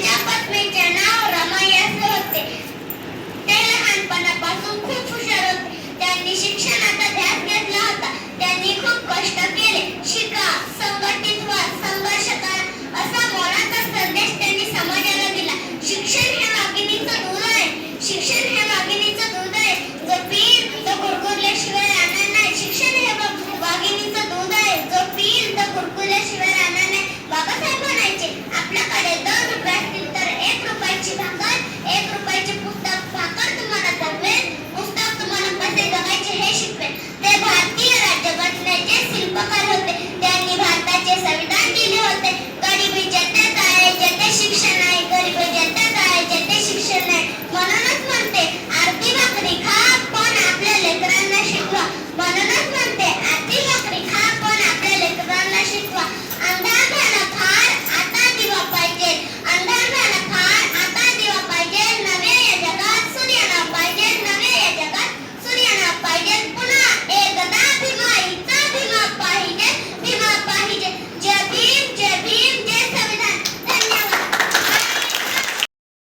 माझ्या पत्नीचे नाव रमाई असे होते ते लहानपणापासून खूप हुशार होते त्यांनी शिक्षणात